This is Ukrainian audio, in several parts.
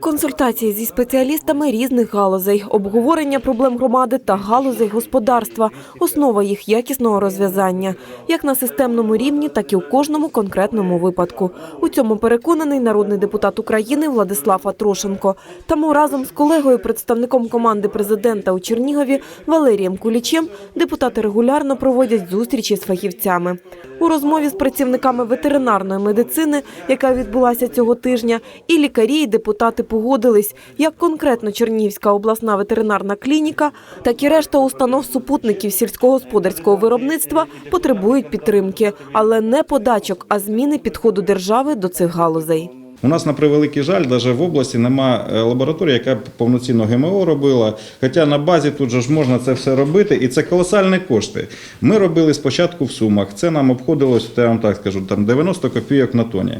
Консультації зі спеціалістами різних галузей, обговорення проблем громади та галузей господарства – основа їх якісного розв'язання, як на системному рівні, так і у кожному конкретному випадку. У цьому переконаний народний депутат України Владислав Атрошенко. Тому разом з колегою, представником команди президента у Чернігові Валерієм Кулічем, депутати регулярно проводять зустрічі з фахівцями. У розмові з працівниками ветеринарної медицини, яка відбулася цього тижня, і лікарі, і депутати погодились, як конкретно Чернігівська обласна ветеринарна клініка, так і решта установ супутників сільськогосподарського виробництва потребують підтримки, але не подачок, а зміни підходу держави до цих галузей. У нас на превеликий жаль, навіть в області нема е, лабораторії, яка б повноцінно ГМО робила. Хоча на базі тут же ж можна це все робити, і це колосальні кошти. Ми робили спочатку в Сумах. Це нам обходилось, я вам так скажу, там 90 копійок на тоні.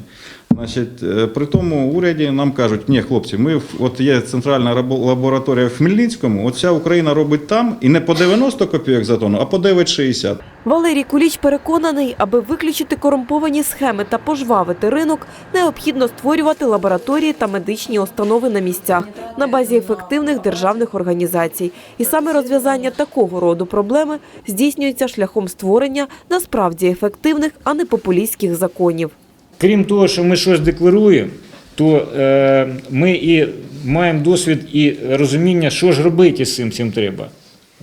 Значить, е, при тому уряді нам кажуть, ні, хлопці, ми от є центральна лабораторія в Хмельницькому, от вся Україна робить там і не по 90 копійок за тонну, а по 9,60. Валерій Куліч переконаний, аби виключити корумповані схеми та пожвавити ринок, необхідно створювати лабораторії та медичні установи на місцях на базі ефективних державних організацій. І саме розв'язання такого роду проблеми здійснюється шляхом створення насправді ефективних, а не популістських законів. Крім того, що ми щось декларуємо, то е, ми і маємо досвід і розуміння, що ж робити з цим цим треба.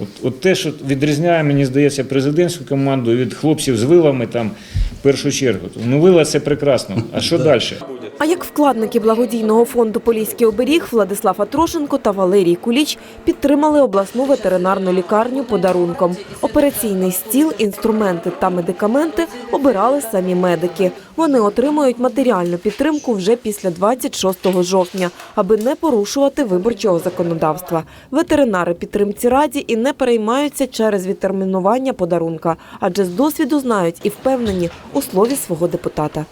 От, от те, що відрізняє, мені здається, президентську команду від хлопців з вилами там першу чергу. Ну, це прекрасно. А що далі? А як вкладники благодійного фонду Поліський оберіг Владислав Атрошенко та Валерій Куліч підтримали обласну ветеринарну лікарню подарунком. Операційний стіл, інструменти та медикаменти обирали самі медики. Вони отримують матеріальну підтримку вже після 26 жовтня, аби не порушувати виборчого законодавства. Ветеринари підтримці раді і не переймаються через відтермінування подарунка, адже з досвіду знають і впевнені у слові свого депутата.